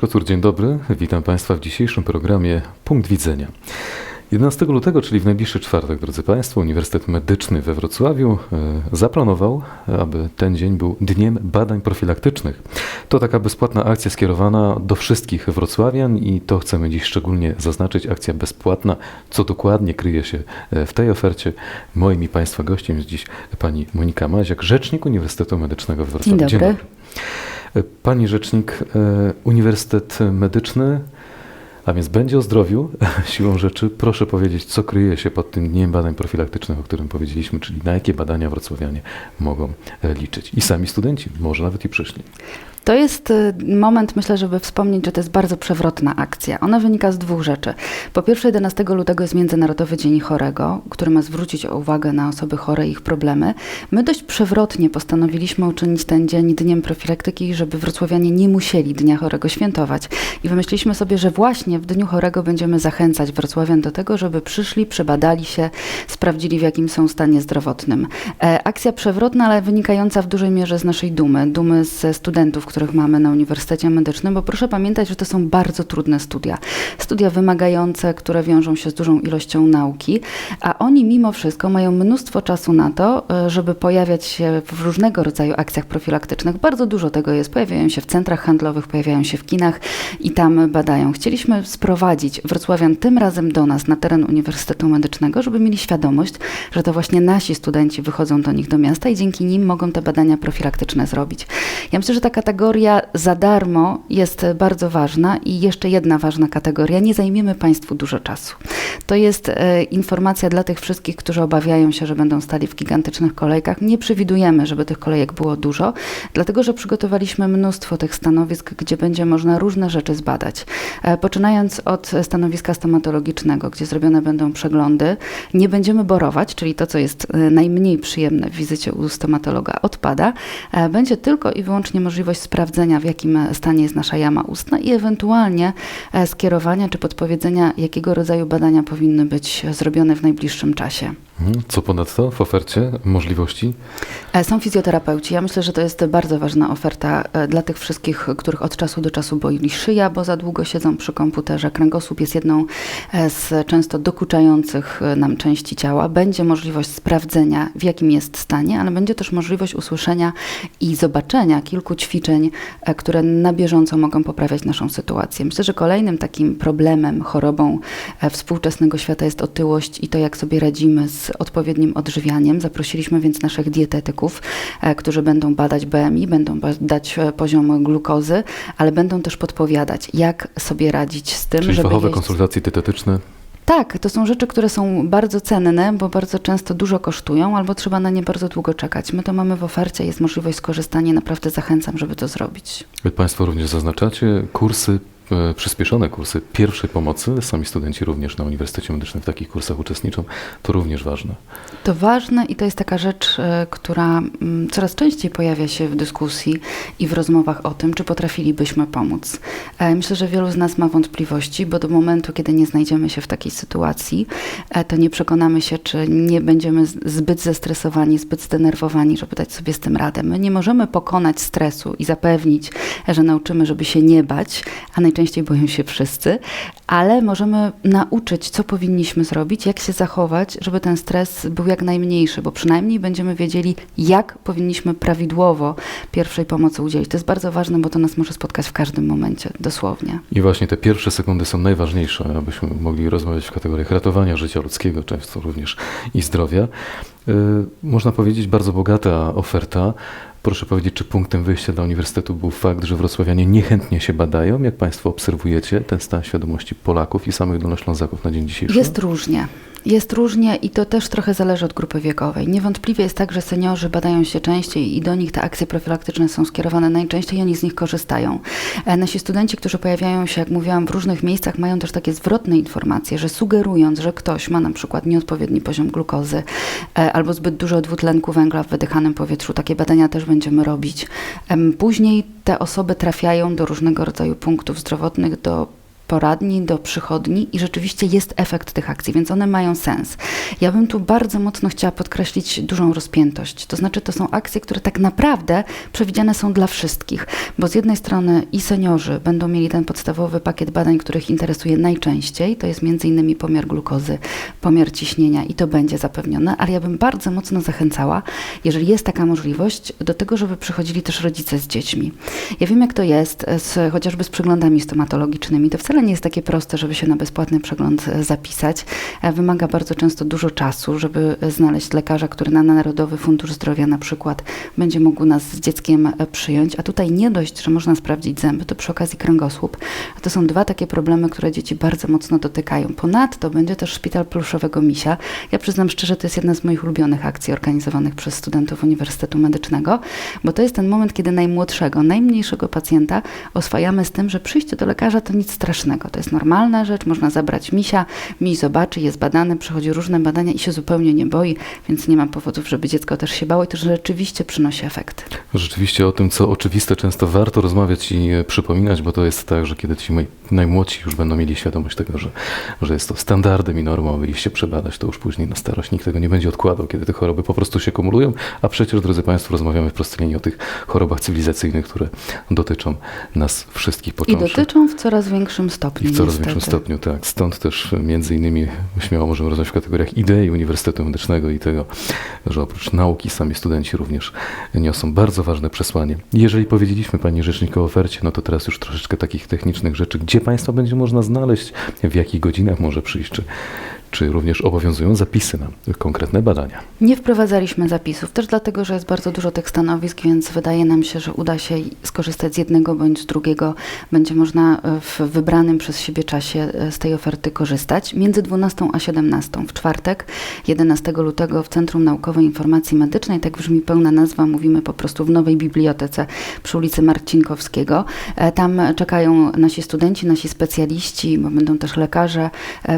Łukasz Kocur, dzień dobry. Witam Państwa w dzisiejszym programie Punkt Widzenia. 11 lutego, czyli w najbliższy czwartek, drodzy Państwo, Uniwersytet Medyczny we Wrocławiu e, zaplanował, aby ten dzień był Dniem Badań Profilaktycznych. To taka bezpłatna akcja skierowana do wszystkich wrocławian i to chcemy dziś szczególnie zaznaczyć. Akcja bezpłatna, co dokładnie kryje się e, w tej ofercie. Moim i Państwa gościem jest dziś pani Monika Maziak, rzecznik Uniwersytetu Medycznego w Wrocławiu. Dzień dobry. E, Pani rzecznik, e, Uniwersytet Medyczny, a więc będzie o zdrowiu, siłą rzeczy. Proszę powiedzieć, co kryje się pod tym dniem badań profilaktycznych, o którym powiedzieliśmy, czyli na jakie badania wrocławianie mogą e, liczyć. I sami studenci, może nawet i przyszli. To jest y, moment, myślę, żeby wspomnieć, że to jest bardzo przewrotna akcja. Ona wynika z dwóch rzeczy. Po pierwsze, 11 lutego jest Międzynarodowy Dzień Chorego, który ma zwrócić uwagę na osoby chore i ich problemy. My dość przewrotnie postanowiliśmy uczynić ten dzień dniem profilaktyki, żeby wrocławianie nie musieli Dnia Chorego świętować. I wymyśliliśmy sobie, że właśnie w Dniu Chorego będziemy zachęcać wrocławian do tego, żeby przyszli, przebadali się, sprawdzili w jakim są stanie zdrowotnym. E, akcja przewrotna, ale wynikająca w dużej mierze z naszej dumy, dumy ze studentów, których mamy na Uniwersytecie Medycznym, bo proszę pamiętać, że to są bardzo trudne studia. Studia wymagające, które wiążą się z dużą ilością nauki, a oni mimo wszystko mają mnóstwo czasu na to, e, żeby pojawiać się w różnego rodzaju akcjach profilaktycznych. Bardzo dużo tego jest. Pojawiają się w centrach handlowych, pojawiają się w kinach i tam badają. Chcieliśmy sprowadzić wrocławian tym razem do nas na teren Uniwersytetu Medycznego, żeby mieli świadomość, że to właśnie nasi studenci wychodzą do nich do miasta i dzięki nim mogą te badania profilaktyczne zrobić. Ja myślę, że ta kategoria za darmo jest bardzo ważna i jeszcze jedna ważna kategoria. Nie zajmiemy Państwu dużo czasu. To jest e, informacja dla tych wszystkich, którzy obawiają się, że będą stali w gigantycznych kolejkach. Nie przewidujemy, żeby tych kolejek było dużo, dlatego że przygotowaliśmy mnóstwo tych stanowisk, gdzie będzie można różne rzeczy zbadać. E, poczynając od stanowiska stomatologicznego, gdzie zrobione będą przeglądy, nie będziemy borować, czyli to, co jest e, najmniej przyjemne w wizycie u stomatologa, odpada. Będzie tylko i wyłącznie możliwość sprawdzenia, w jakim stanie jest nasza jama ustna i ewentualnie e, skierowania czy podpowiedzenia, jakiego rodzaju badania powinny być zrobione w najbliższym czasie. Mhm. Co ponadto w ofercie możliwości? E, Są fizjoterapeuci. Ja myślę, że to jest bardzo ważna oferta e, dla tych wszystkich, których od czasu do czasu boli szyja, bo za długo siedzą przy komputerze. Kręgosłup jest jedną e, z często dokuczających nam części ciała. Będzie możliwość sprawdzenia, w jakim jest stanie, ale będzie też możliwość usłyszenia i zobaczenia kilku ćwiczeń, które na bieżąco mogą poprawiać naszą sytuację. Myślę, że kolejnym takim problemem, chorobą współczesnego świata jest otyłość i to, jak sobie radzimy z odpowiednim odżywianiem. Zaprosiliśmy więc naszych dietetyków, e, którzy będą badać BMI, będą badać e, poziom glukozy, ale będą też podpowiadać, jak sobie radzić z tym, Czyli żeby fachowe jeść... konsultacje dietetyczne. Tak, to są rzeczy, które są bardzo cenne, bo bardzo często dużo kosztują, albo trzeba na nie bardzo długo czekać. My to mamy w ofercie, jest możliwość skorzystania, naprawdę zachęcam, żeby to zrobić. Wy Państwo również zaznaczacie kursy, przyspieszone kursy pierwszej pomocy. Sami studenci również na Uniwersytecie Medycznym w takich kursach uczestniczą. To również ważne. To ważne i to jest taka rzecz, e, która mm, coraz częściej pojawia się w dyskusji i w rozmowach o tym, czy potrafilibyśmy pomóc. E, Myślę, że wielu z nas ma wątpliwości, bo do momentu, kiedy nie znajdziemy się w takiej sytuacji, e, to nie przekonamy się, czy nie będziemy zbyt zestresowani, zbyt zdenerwowani, żeby dać sobie z tym radę. My nie możemy pokonać stresu i zapewnić, że nauczymy, żeby się nie bać, a najczęściej boją się wszyscy, ale możemy nauczyć, co powinniśmy zrobić, jak się zachować, żeby ten stres był jak najmniejszy, bo przynajmniej będziemy wiedzieli, jak powinniśmy prawidłowo pierwszej pomocy udzielić. To jest bardzo ważne, bo to nas może spotkać w każdym momencie, dosłownie. I właśnie te pierwsze sekundy są najważniejsze, abyśmy mogli rozmawiać w kategoriach ratowania życia ludzkiego, często również i zdrowia. Yy, Można powiedzieć, bardzo bogata oferta. Proszę powiedzieć, czy punktem wyjścia dla Uniwersytetu był fakt, że wrocławianie niechętnie się badają? Jak Państwo obserwujecie ten stan świadomości Polaków i samych Dolnoślązaków na dzień dzisiejszy? Jest różnie. Jest różnie i to też trochę zależy od grupy wiekowej. Niewątpliwie jest tak, że seniorzy badają się częściej i do nich te akcje profilaktyczne są skierowane najczęściej i oni z nich korzystają. E, Nasi studenci, którzy pojawiają się, jak mówiłam, w różnych miejscach, mają też takie zwrotne informacje, że sugerując, że ktoś ma na przykład nieodpowiedni poziom glukozy e, albo zbyt dużo dwutlenku węgla w wydychanym powietrzu, takie badania też będziemy robić. Później te osoby trafiają do różnego rodzaju punktów zdrowotnych, do poradni do przychodni i rzeczywiście jest efekt tych akcji, więc one mają sens. Ja bym tu bardzo mocno chciała podkreślić dużą rozpiętość. To znaczy, to są akcje, które tak naprawdę przewidziane są dla wszystkich, bo z jednej strony i seniorzy będą mieli ten podstawowy pakiet badań, których interesuje najczęściej, to jest innymi pomiar glukozy, pomiar ciśnienia i to będzie zapewnione, ale ja bym bardzo mocno zachęcała, jeżeli jest taka możliwość, do tego, żeby przychodzili też rodzice z dziećmi. Ja wiem, jak to jest, z, chociażby z przeglądami stomatologicznymi. To wcale nie jest takie proste, żeby się na bezpłatny przegląd e, zapisać. E, Wymaga bardzo często dużo czasu, żeby znaleźć lekarza, który na Narodowy Fundusz Zdrowia na przykład będzie mógł nas z dzieckiem e, przyjąć. A tutaj nie dość, że można sprawdzić zęby, to przy okazji kręgosłup. To są dwa takie problemy, które dzieci bardzo mocno dotykają. Ponadto będzie też szpital pluszowego misia. Ja przyznam szczerze, to jest jedna z moich ulubionych akcji organizowanych przez studentów Uniwersytetu Medycznego, bo to jest ten moment, kiedy najmłodszego, najmniejszego pacjenta oswajamy z tym, że przyjście do lekarza to nic strasznego. To jest normalna rzecz, można zabrać misia, miś zobaczy, jest badany, przechodzi różne badania i się zupełnie nie boi, więc nie ma powodów, żeby dziecko też się bało i to rzeczywiście przynosi efekty. Rzeczywiście o tym, co oczywiste, często warto rozmawiać i e, przypominać, bo to jest tak, że kiedy ci najmłodsi już będą mieli świadomość tego, że, że jest to standardem i normą, iść się przebadać, to już później na starość nikt tego nie będzie odkładał, kiedy te choroby po prostu się kumulują, a przecież, drodzy Państwo, rozmawiamy w prostylinie o tych chorobach cywilizacyjnych, które dotyczą nas wszystkich I począwszy. dotyczą w coraz większym stopniu. I w coraz niestety. większym stopniu, tak. Stąd też między innymi śmiało możemy rozmawiać w kategoriach idei Uniwersytetu Medycznego i tego, że oprócz nauki sami studenci również niosą bardzo ważne przesłanie. Jeżeli powiedzieliśmy Pani Rzecznik o ofercie, no to teraz już troszeczkę takich technicznych rzeczy. Gdzie Państwa będzie można znaleźć, w jakich godzinach może przyjść, czy, czy również obowiązują zapisy na konkretne badania. Nie wprowadzaliśmy zapisów, też dlatego, że jest bardzo dużo tych stanowisk, więc wydaje nam się, że uda się skorzystać z jednego bądź z drugiego. Będzie można e, w wybranym przez siebie czasie e, z tej oferty korzystać. Między 12 a 17 w czwartek, 11 lutego w Centrum Naukowej Informacji Medycznej, tak brzmi pełna nazwa, mówimy po prostu w Nowej Bibliotece przy ulicy Marcinkowskiego. E, Tam czekają nasi studenci, nasi specjaliści, bo będą też lekarze,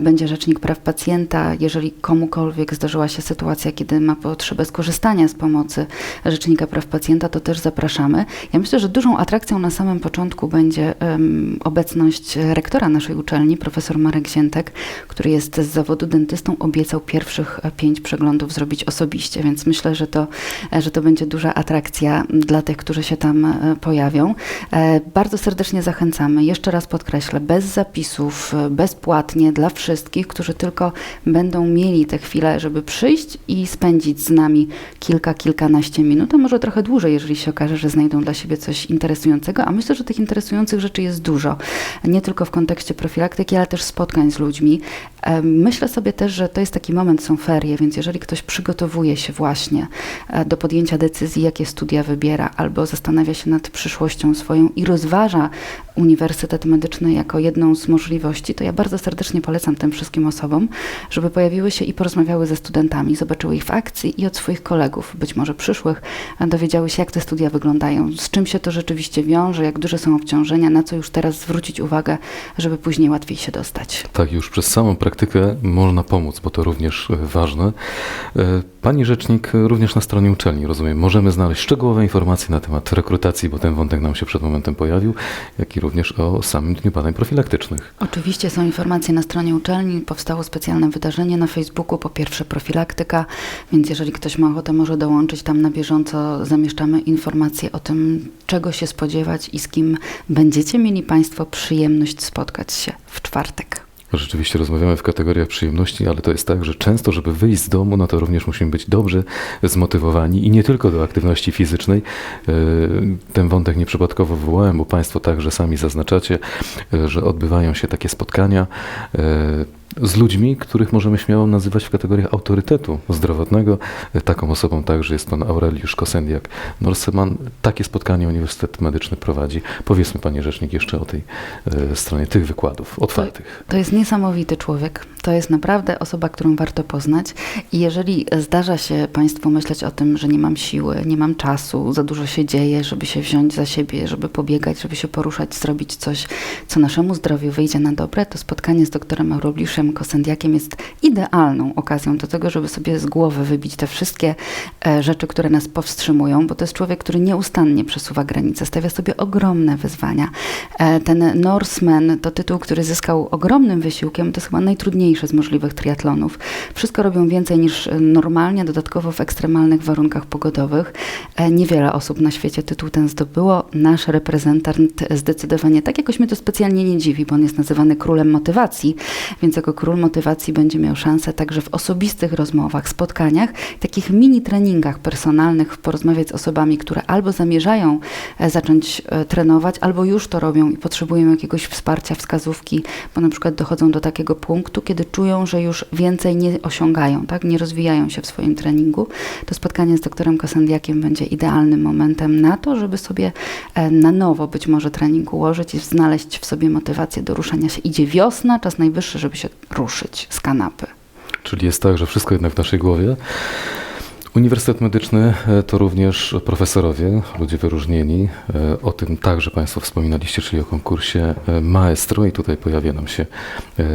będzie rzecznik praw pacjenta. Jeżeli komukolwiek zdarzyła się sytuacja, kiedy ma potrzebę skorzystania z pomocy rzecznika praw pacjenta, to też zapraszamy. Ja myślę, że dużą atrakcją na samym początku będzie em, obecność rektora naszej uczelni, profesor Marek Ziętek, który jest z zawodu dentystą, obiecał pierwszych e, pięć przeglądów zrobić osobiście, więc myślę, że to, e, że to będzie duża atrakcja dla tych, którzy się tam e, pojawią. Bardzo serdecznie zachęcamy. Jeszcze raz podkreślę, bez zapisów, bezpłatnie dla wszystkich, którzy tylko będą mieli tę chwilę, żeby przyjść i spędzić z nami kilka, kilkanaście minut, a może trochę dłużej, jeżeli się okaże, że znajdą dla siebie coś interesującego. A myślę, że tych interesujących rzeczy jest dużo. Nie tylko w kontekście profilaktyki, ale też spotkań z ludźmi. Myślę sobie też, że to jest taki moment, są ferie, więc jeżeli ktoś przygotowuje się właśnie e, do podjęcia decyzji, jakie studia wybiera, albo zastanawia się nad przyszłością swoją i rozważa Uniwersytet Medyczny jako jedną z możliwości, to ja bardzo serdecznie polecam tym wszystkim osobom, żeby pojawiły się i porozmawiały ze studentami, zobaczyły ich w akcji i od swoich kolegów, być może przyszłych, dowiedziały się, jak te studia wyglądają, z czym się to rzeczywiście wiąże, jak duże są obciążenia, na co już teraz zwrócić uwagę, żeby później łatwiej się dostać. Tak, już przez samą praktykę można pomóc, bo to również e, ważne. E, Pani Rzecznik, e, również na stronie uczelni, rozumiem, możemy znaleźć szczegółowe informacje na temat rekrutacji, bo ten wątek nam się przed momentem pojawił, jak i również o samym Dniu Badań Profilaktycznych. Oczywiście są informacje na stronie uczelni. Powstało specjalne wydarzenie na Facebooku. Po pierwsze profilaktyka, więc jeżeli ktoś ma ochotę, może dołączyć. Tam na bieżąco zamieszczamy informacje o tym, czego się spodziewać i z kim będziecie mieli Państwo przyjemność spotkać się w czwartek. Rzeczywiście rozmawiamy w kategoriach przyjemności, ale to jest tak, że często, żeby wyjść z domu, no to również musimy być dobrze zmotywowani i nie tylko do aktywności fizycznej. E, Ten wątek nieprzypadkowo wywołałem, bo Państwo także sami zaznaczacie, e, że odbywają się takie spotkania e, z ludźmi, których możemy śmiało nazywać w kategoriach autorytetu zdrowotnego. Taką osobą także jest pan Aureliusz Kosendiak-Norseman. Takie spotkanie Uniwersytet Medyczny prowadzi. Powiedzmy, panie rzecznik, jeszcze o tej e, stronie tych wykładów otwartych. To jest niesamowity człowiek. To jest naprawdę osoba, którą warto poznać. I jeżeli zdarza się Państwu myśleć o tym, że nie mam siły, nie mam czasu, za dużo się dzieje, żeby się wziąć za siebie, żeby pobiegać, żeby się poruszać, zrobić coś, co naszemu zdrowiu wyjdzie na dobre, to spotkanie z doktorem Aureliuszem Dmytrem Kosędiakiem jest idealną okazją do tego, żeby sobie z głowy wybić te wszystkie e, rzeczy, które nas powstrzymują, bo to jest człowiek, który nieustannie przesuwa granice, stawia sobie ogromne wyzwania. E, ten Norseman to tytuł, który zyskał ogromnym wysiłkiem, to jest chyba najtrudniejszy z możliwych triatlonów. Wszystko robią więcej niż e, normalnie, dodatkowo w ekstremalnych warunkach pogodowych. Niewiele osób na świecie tytuł ten zdobyło. Nasz reprezentant zdecydowanie tak jakoś mnie to specjalnie nie dziwi, bo on jest nazywany królem motywacji, więc jako król motywacji będzie miał szansę także w osobistych rozmowach, spotkaniach, takich mini treningach personalnych porozmawiać z osobami, które albo zamierzają e, zacząć e, trenować, albo już to robią i potrzebują jakiegoś wsparcia, wskazówki, bo na przykład dochodzą do takiego punktu, kiedy czują, że już więcej nie osiągają, tak? nie rozwijają się w swoim treningu. To spotkanie z doktorem Kosandiakiem będzie idealnym momentem na to, żeby sobie e, na nowo być może trening ułożyć i znaleźć w sobie motywację do ruszania się. Idzie wiosna, czas najwyższy, żeby się ruszyć z kanapy. Czyli jest tak, że wszystko jednak w naszej głowie. Uniwersytet Medyczny e, to również profesorowie, ludzie wyróżnieni. E, O tym także Państwo wspominaliście, czyli o konkursie e, Maestro i tutaj pojawia nam się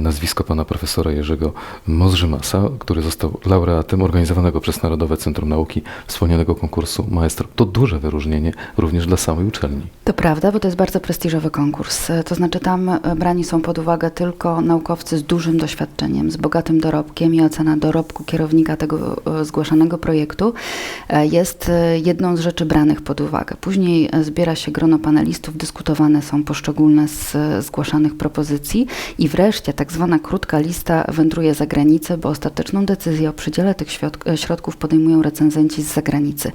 nazwisko pana profesora Jerzego Mozrzymasa, który został laureatem organizowanego przez Narodowe Centrum Nauki wspomnianego konkursu Maestro. To duże wyróżnienie również dla samej uczelni. To prawda, bo to jest bardzo prestiżowy konkurs. To znaczy tam brani są pod uwagę tylko naukowcy z dużym doświadczeniem, z bogatym dorobkiem i ocena dorobku kierownika tego zgłaszanego projektu e, jest e, jedną z rzeczy branych pod uwagę. Później e, zbiera się grono panelistów, dyskutowane są poszczególne z zgłaszanych propozycji i wreszcie tak zwana krótka lista wędruje za granicę, bo ostateczną decyzję o przydziale tych środków podejmują recenzenci z zagranicy.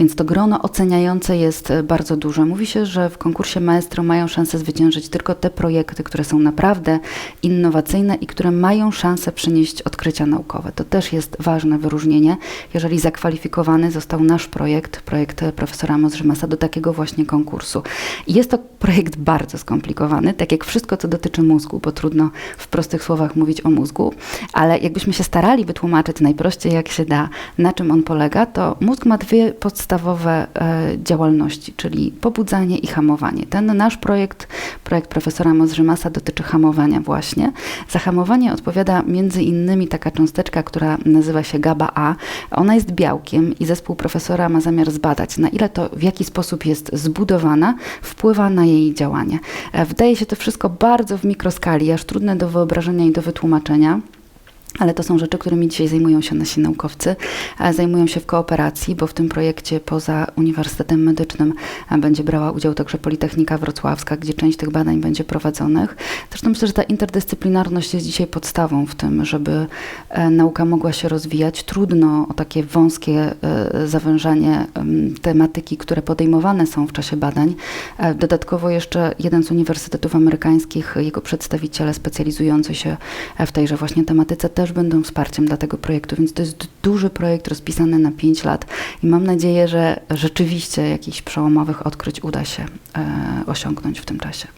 Więc to grono oceniające jest bardzo duże. Mówi się, że w konkursie Maestro mają szansę zwyciężyć tylko te projekty, które są naprawdę innowacyjne i które mają szansę przynieść odkrycia naukowe. To też jest ważne wyróżnienie, jeżeli zakwalifikowany został nasz projekt, projekt profesora Mozrzymasa do takiego właśnie konkursu. Jest to projekt bardzo skomplikowany, tak jak wszystko, co dotyczy mózgu, bo trudno w prostych słowach mówić o mózgu, ale jakbyśmy się starali wytłumaczyć najprościej jak się da, na czym on polega, to mózg ma dwie podstawowe e, działalności, czyli pobudzanie i hamowanie. Ten nasz projekt, projekt profesora Mozrzymasa dotyczy hamowania właśnie. Za hamowanie odpowiada między innymi taka cząsteczka, która nazywa się GABA-A. Ona jest białkiem i zespół profesora ma zamiar zbadać, na ile to, w jaki sposób jest zbudowana, wpływa na jej działanie. E, Wydaje się to wszystko bardzo w mikroskali, aż trudne do wyobrażenia i do wytłumaczenia. Ale to są rzeczy, którymi dzisiaj zajmują się nasi naukowcy. Zajmują się w kooperacji, bo w tym projekcie poza Uniwersytetem Medycznym będzie brała udział także Politechnika Wrocławska, gdzie część tych badań będzie prowadzonych. Zresztą myślę, że ta interdyscyplinarność jest dzisiaj podstawą w tym, żeby e, nauka mogła się rozwijać. Trudno o takie wąskie e, zawężanie em, tematyki, które podejmowane są w czasie badań. E, Dodatkowo jeszcze jeden z uniwersytetów amerykańskich, jego przedstawiciele specjalizujący się w tejże właśnie tematyce też będą wsparciem dla tego projektu, więc to jest duży projekt rozpisany na 5 lat i mam nadzieję, że rzeczywiście jakichś przełomowych odkryć uda się e, osiągnąć w tym czasie.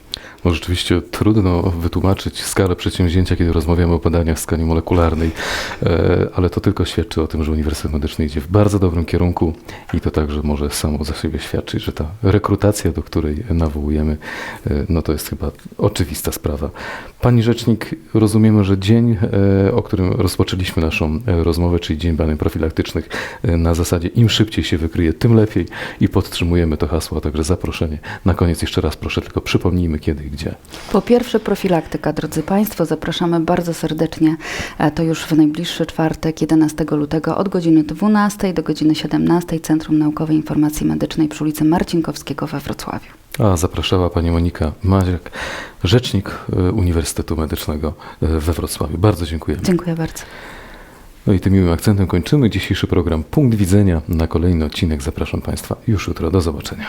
No rzeczywiście trudno wytłumaczyć skalę przedsięwzięcia, kiedy rozmawiamy o badaniach w skali molekularnej, e, ale to tylko świadczy o tym, że Uniwersytet Medyczny idzie w bardzo dobrym kierunku i to także może samo za siebie świadczyć, że ta rekrutacja, do której nawołujemy, e, no to jest chyba oczywista sprawa. Pani Rzecznik, rozumiemy, że dzień, e, o którym rozpoczęliśmy naszą rozmowę, czyli Dzień Badań Profilaktycznych, na zasadzie im szybciej się wykryje, tym lepiej i podtrzymujemy to hasło, a także zaproszenie. Na koniec jeszcze raz proszę, tylko przypomnijmy kiedy i gdzie. Po pierwsze profilaktyka, drodzy Państwo, zapraszamy bardzo serdecznie, e, to już w najbliższy czwartek, 11 lutego od godziny 12 do godziny 17 Centrum Naukowej Informacji Medycznej przy ulicy Marcinkowskiego we Wrocławiu. A zapraszała pani Monika Maziak, rzecznik e, Uniwersytetu Medycznego e, we Wrocławiu. Bardzo dziękujemy. Dziękuję bardzo. No i tym miłym akcentem kończymy dzisiejszy program Punkt Widzenia. Na kolejny odcinek zapraszam Państwa już jutro. Do zobaczenia.